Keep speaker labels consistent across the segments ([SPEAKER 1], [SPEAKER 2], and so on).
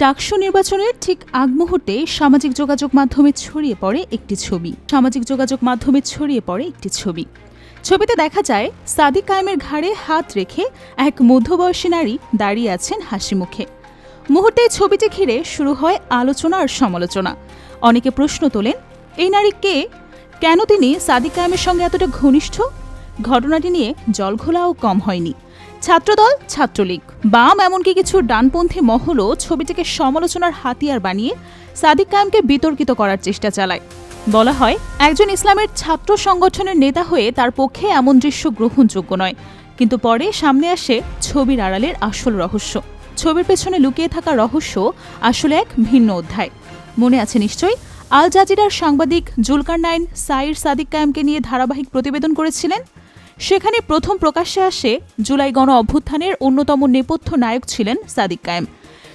[SPEAKER 1] ডাকসু নির্বাচনের ঠিক আগ মুহূর্তে সামাজিক যোগাযোগ মাধ্যমে ছড়িয়ে পড়ে একটি ছবি। সামাজিক যোগাযোগ মাধ্যমে ছড়িয়ে পড়ে একটি ছবি। ছবিতে দেখা যায়, সাদিক কায়েমের ঘাড়ে হাত রেখে এক মধ্যবয়সী নারী দাঁড়িয়ে আছেন হাসি মুখে। মুহূর্তে ছবিটি ঘিরে শুরু হয় আলোচনা আর সমালোচনা। অনেকে প্রশ্ন তোলেন, এই নারী কে? কেন তিনি সাদিক কায়েমের সঙ্গে এতটা ঘনিষ্ঠ? ঘটনাটি নিয়ে জলঘোলাও কম হয়নি। ছাত্রদল, ছাত্রলীগ। বাম এমনকি কিছু ডানপন্থী মহলও ছবিটিকে সমালোচনার হাতিয়ার বানিয়ে সাদিক কায়েমকে বিতর্কিত করার চেষ্টা চালায়। বলা হয়, একজন ইসলামের ছাত্র সংগঠনের নেতা হয়ে তার পক্ষে এমন দৃশ্য গ্রহণযোগ্য নয়। কিন্তু পরে সামনে আসে ছবির আড়ালের আসল রহস্য। ছবির পেছনে লুকিয়ে থাকা রহস্য আসলে এক ভিন্ন অধ্যায়। মনে আছে নিশ্চয়ই, আল জাজিরার সাংবাদিক জুলকার নাইন সাইর সাদিক কায়েমকে নিয়ে ধারাবাহিক প্রতিবেদন করেছিলেন? সেখানে প্রথম প্রকাশ্যে আসে জুলাই গণ অভ্যুত্থানের অন্যতম নেপথ্য নায়ক ছিলেন সাদিক কায়েম।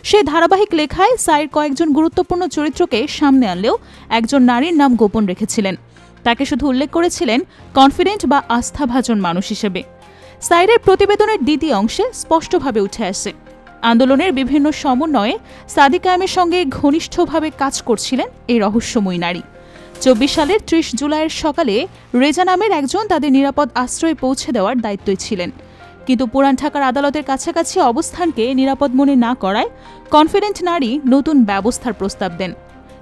[SPEAKER 1] সেই ধারাবাহিক লেখায় সাইর কয়েকজন গুরুত্বপূর্ণ চরিত্রকে সামনে আনলেও একজন নারীর নাম গোপন রেখেছিলেন। তাকে শুধু উল্লেখ করেছিলেন কনফিডেন্ট বা আস্থাভাজন মানুষ হিসেবে। সাইরের প্রতিবেদনের দ্বিতীয় অংশে স্পষ্টভাবে উঠে আসে। আন্দোলনের বিভিন্ন সমন্বয়ে সাদিক কায়েমের সঙ্গে ঘনিষ্ঠভাবে কাজ করছিলেন এই রহস্যময়ী নারী। চব্বিশ সালের ত্রিশ জুলাইয়ের সকালে রেজা নামের একজন তাদের নিরাপদ আশ্রয়ে পৌঁছে দেওয়ার দায়িত্বই ছিলেন। কিন্তু পুরান ঢাকার আদালতের কাছাকাছি অবস্থানকে নিরাপদ মনে না করায় কনফিডেন্ট নারী নতুন ব্যবস্থার প্রস্তাব দেন।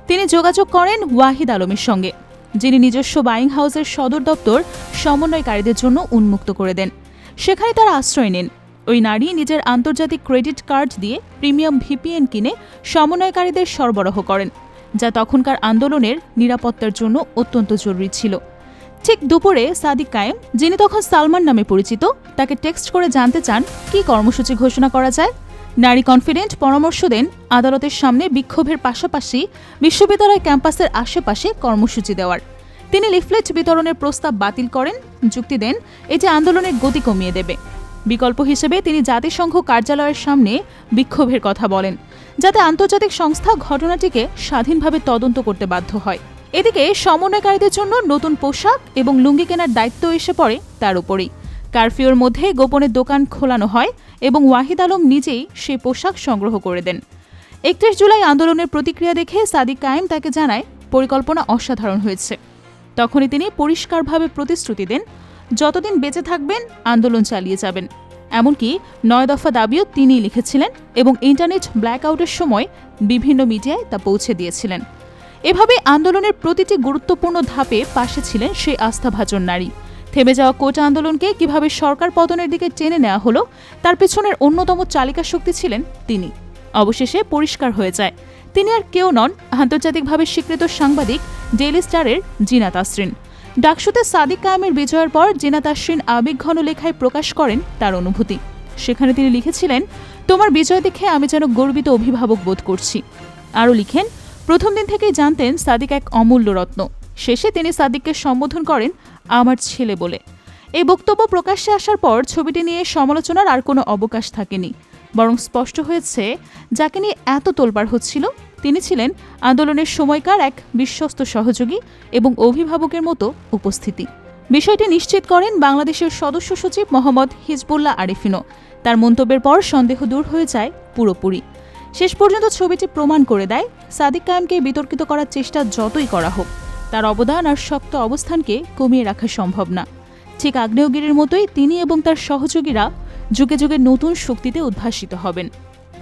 [SPEAKER 1] তিনি যোগাযোগ করেন ওয়াহিদ আলমের সঙ্গে, যিনি নিজস্ব বাইং হাউসের সদর দপ্তর সমন্বয়কারীদের জন্য উন্মুক্ত করে দেন। সেখানে তারা আশ্রয় নেন। ওই নারী নিজের আন্তর্জাতিক ক্রেডিট কার্ড দিয়ে প্রিমিয়াম ভিপিএন কিনে সমন্বয়কারীদের সরবরাহ করেন। যা তখনকার আন্দোলনের নিরাপত্তার জন্য অত্যন্ত জরুরি ছিল। ঠিক দুপুরে সাদিক কায়েম, যিনি তখন সালমান নামে পরিচিত, তাকে টেক্সট করে জানতে চান, কি কর্মসূচি ঘোষণা করা যায়। নারী কনফিডেন্ট পরামর্শ দেন, আদালতের সামনে বিক্ষোভের পাশাপাশি বিশ্ববিদ্যালয় ক্যাম্পাসের আশেপাশে কর্মসূচি দেওয়ার। তিনি লিফলেট বিতরণের প্রস্তাব বাতিল করেন, যুক্তি দেন, এটি আন্দোলনের গতি কমিয়ে দেবে। বিকল্প হিসেবে তিনি জাতিসংঘ কার্যালয়ের সামনে বিক্ষোভের কথা বলেন, যাতে আন্তর্জাতিক সংস্থা ঘটনাটিকে স্বাধীনভাবে তদন্ত করতে বাধ্য হয়। এদিকে সমন্বয়কারীদের জন্য নতুন পোশাক এবং লুঙ্গি কেনার দায়িত্ব এসে পড়ে তার উপরেই। কারফিউর মধ্যে গোপনে দোকান খোলানো হয় এবং ওয়াহিদ আলম নিজেই সেই পোশাক সংগ্রহ করে দেন। একত্রিশ জুলাই আন্দোলনের প্রতিক্রিয়া দেখে সাদিক কায়েম তাকে জানায়, পরিকল্পনা অসাধারণ হয়েছে। তখনই তিনি পরিষ্কারভাবে প্রতিশ্রুতি দেন যতদিন বেঁচে থাকবেন, আন্দোলন চালিয়ে যাবেন। এমনকি নয় দফা দাবিও তিনিই লিখেছিলেন এবং ইন্টারনেট ব্ল্যাকআউটের সময় বিভিন্ন মিডিয়ায় তা পৌঁছে দিয়েছিলেন। এভাবে আন্দোলনের প্রতিটি গুরুত্বপূর্ণ ধাপে পাশে ছিলেন সেই আস্থাভাজন নারী। থেমে যাওয়া কোটা আন্দোলনকে কীভাবে সরকার পতনের দিকে টেনে নেওয়া হলো, তার পেছনের অন্যতম চালিকা শক্তি ছিলেন তিনি। অবশেষে পরিষ্কার হয়ে যায়। তিনি আর কেউ নন, আন্তর্জাতিকভাবে স্বীকৃত সাংবাদিক, ডেইলি স্টারের জিনা তাসরিন ডাকসুতে সাদিক কায়েমের বিজয়ের পর জিনা তাসরিন আবেগঘন লেখায় প্রকাশ করেন তার অনুভূতি। সেখানে তিনি লিখেছিলেন, তোমার বিজয় দেখে আমি যেন গর্বিত অভিভাবক বোধ করছি। আরও লিখেন, প্রথম দিন থেকেই জানতেন সাদিক এক অমূল্য রত্ন। শেষে তিনি সাদিককে সম্বোধন করেন, আমার ছেলে বলে। এই বক্তব্য প্রকাশ্যে আসার পর ছবিটি নিয়ে সমালোচনার আর কোনো অবকাশ থাকেনি। বরং স্পষ্ট হয়েছে, যাকে নিয়ে এত তোলপাড় হচ্ছিল তিনি ছিলেন আন্দোলনের সময়কার এক বিশ্বস্ত সহযোগী এবং অভিভাবকের মতো উপস্থিতি। বিষয়টি নিশ্চিত করেন বাংলাদেশের সদস্য সচিব মোহাম্মদ হিজবুল্লাহ আরিফিনও। তার মন্তব্যের পর সন্দেহ দূর হয়ে যায় পুরোপুরি। শেষ পর্যন্ত ছবিটি প্রমাণ করে দেয় সাদিক কায়েমকে বিতর্কিত করার চেষ্টা যতই করা হোক, তার অবদান আর শক্ত অবস্থানকে কমিয়ে রাখা সম্ভব না। ঠিক আগ্নেয়গিরির মতোই তিনি এবং তার সহযোগীরা যুগে যুগে নতুন শক্তিতে উদ্ভাসিত হবেন।